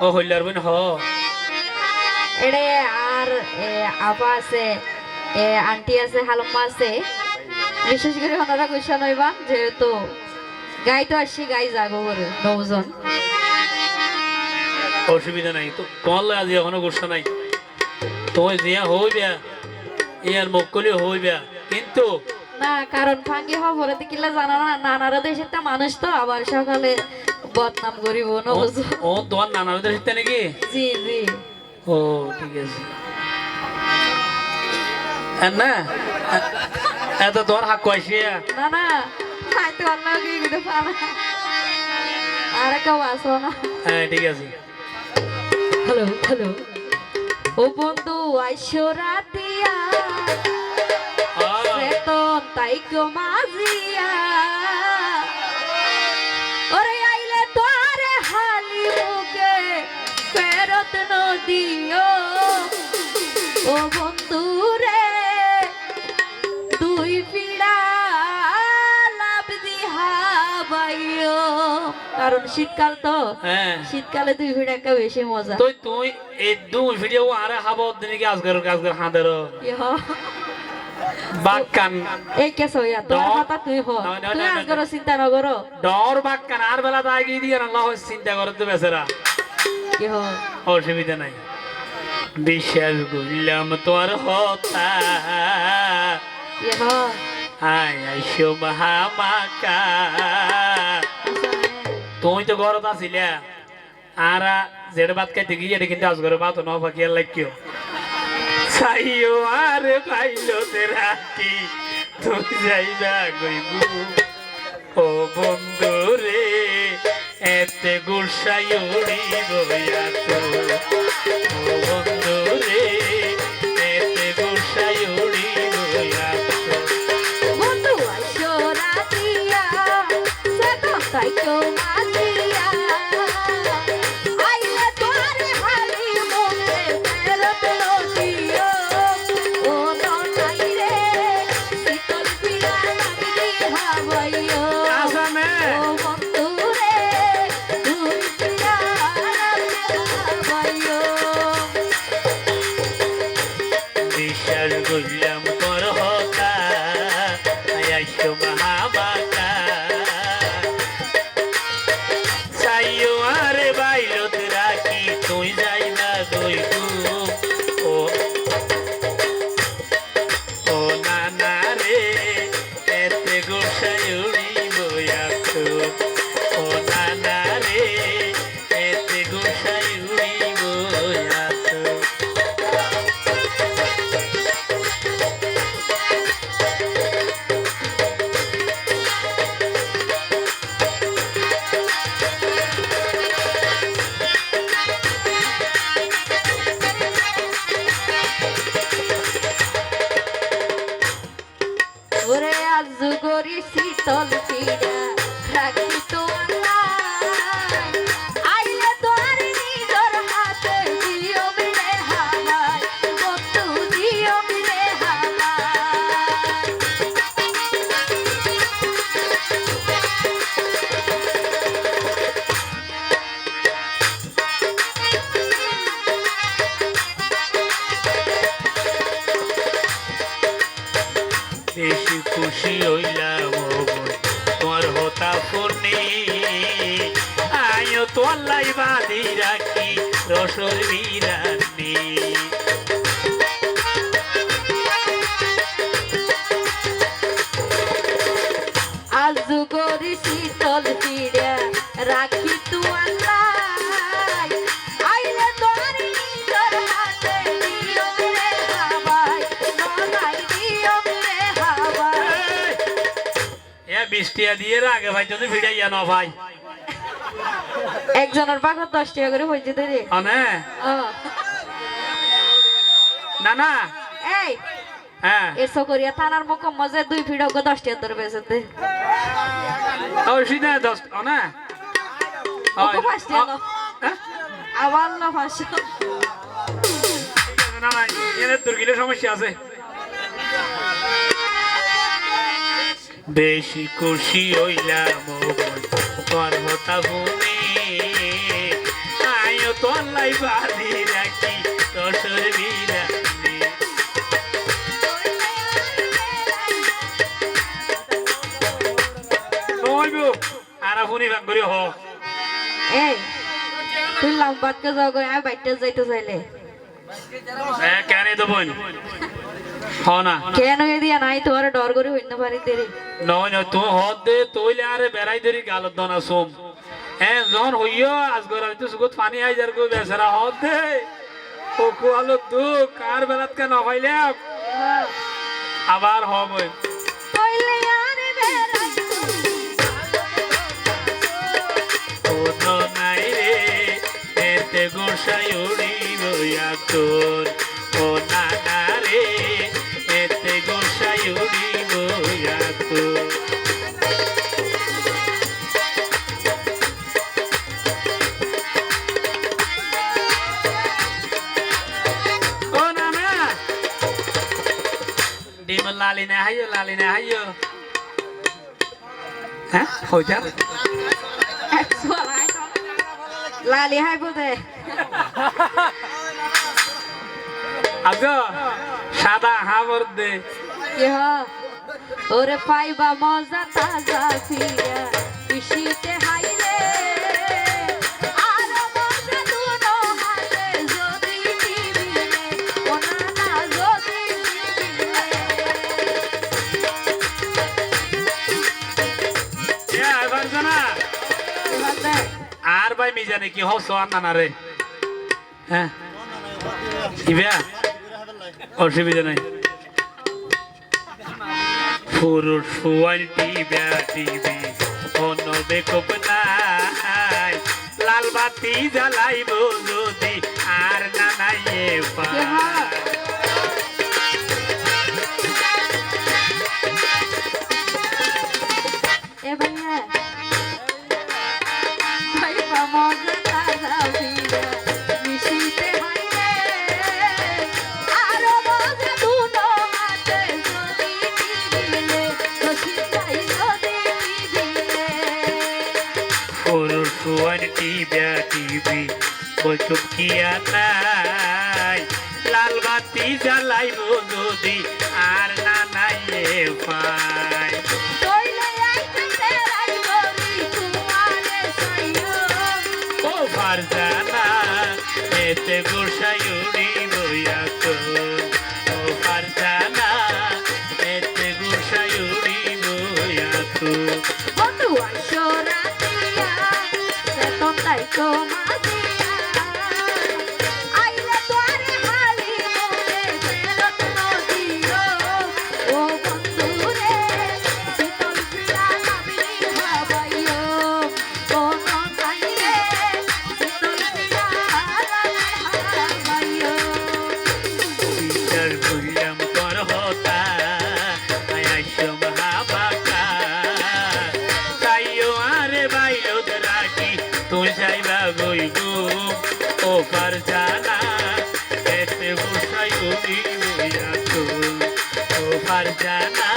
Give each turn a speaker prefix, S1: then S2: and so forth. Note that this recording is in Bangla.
S1: ও হইলার বোন হ।
S2: এড়ে আর এ, আপা আছে এ, আন্টি আছে হালম্মা আছে। বিশেষ করে ওনারা কইসা নইবা যেহেতু গাই তো আসছি গাই যাগো করে নৌজন।
S1: অসুবিধা নাই তো তোমার আজি এখনও গুসা নাই। তোমার জিয়া হইবা ইয়ার মুখ করলে হইবা কিন্তু
S2: না কারণ ফাঙ্গি খবরে দেখিলে জানা না নানারা দেশের মানুষ তো আবার সকালে বদনাম করিব
S1: ও- তোমার নাকি?
S2: জি জি।
S1: ও ঠিক আছে। না এত হাক
S2: না না খাইতে অন্য কি দিতে পারা আর কেউ আসো না।
S1: হ্যাঁ ঠিক আছে।
S2: Hello hello. ও বন্ধু আইসো রাতিয়া।
S1: আহ,
S2: তাই কো মাজিয়া। নদিও ও বন্ধু রে দুই পিড়া লাভ কারণ শীতকাল তো
S1: হ্যাঁ।
S2: শীতকালে দুই একটা বেশি মজা।
S1: তুই তুই এই দু ভিডিও আরে হাব দিনে কি আজগর আজগর হাঁদের?
S2: ইহ।
S1: বাক্কান।
S2: এই কেস হইয়া তোর কথা তুই হ।
S1: ন- ন-
S2: তুই
S1: ন-
S2: চিন্তা নগরো।
S1: ডর বাক্কান আর বেলা তো আগে দিয়ে আল্লাহ চিন্তা করে তো বেচারা। অসুবিধা নাই। বিশ্বাস করলাম তোর হতা। আইসো মহামাকা তুমি তো ঘরত আছিলে। আর যেটা ভাত খাইতে গিয়ে কিন্তু আজ ঘরে ভাত ন বাকি আর লাগিও চাইও আর পাইলো কি তুই যাইবা গইবু ও বন্ধু রে এতে গুসাই উড়িব তো দিয়ে আগে ভাই যদি না ভাই।
S2: একজনের পাখা দশ টাকা করে হয়েছে তো রে।
S1: না না
S2: এই।
S1: হ্যাঁ।
S2: এসো থানার মুখ মজে দুই ফিট হোক দশ টাকা ধরে বেঁচে দে।
S1: অসুবিধা দশ না। হ্যাঁ?
S2: আবার না
S1: না না এর সমস্যা আছে। বেশি খুশি হইলাম হতা বনে। আয়ো তলাই বাঁধি রাখি দশর বিরানি নইব আর আপনি ভাগ করে হ।
S2: তুই লম্বাতকে যাও গো আমি বাইটে যাইতে চাইলে।
S1: এ কেন দেবন হ না
S2: কেন এ দিয়া নাই তোমার ডর করে হইতে পারি তেরে
S1: নয় নয় তুই হদ দে তৈলে আরে বেড়াই ধরি গালত দনা সোম হ্যাঁ যখন হইও আজ গর তো সুগত পানি আই যার গো বেচারা হদ দে ও কুয়ালো দু কার বেলাত কে নভাইলাম আবার হবে
S2: কইলে আরে বেড়াই
S1: কোনো নাই রে এতে গোসাই উড়িব তোর ডিম লালি না হাইও লালি না হাইও হ্যাঁ যা
S2: লালি হাই বোধে
S1: আগো সাদা হাবর দে
S2: ওরে পাইবা মজা তাজা ফিরা ইসিতে হাইলে আর
S1: ভাই মিজানে কি হস আন্না রে। হ্যাঁ? অসুবিধা নাই। পুরুষ ফুয়াল টিবিয়া টিভি অন্য বেকপ নাই। লাল বাতি জ্বালাইব যদি, আর না নাই পুরুষ ফুয়াল টিবিয়া টিভি বৈঠক কিয়া নাই লাল বাতি জ্বালাইব যদি আর না ete এ
S2: সেতন ও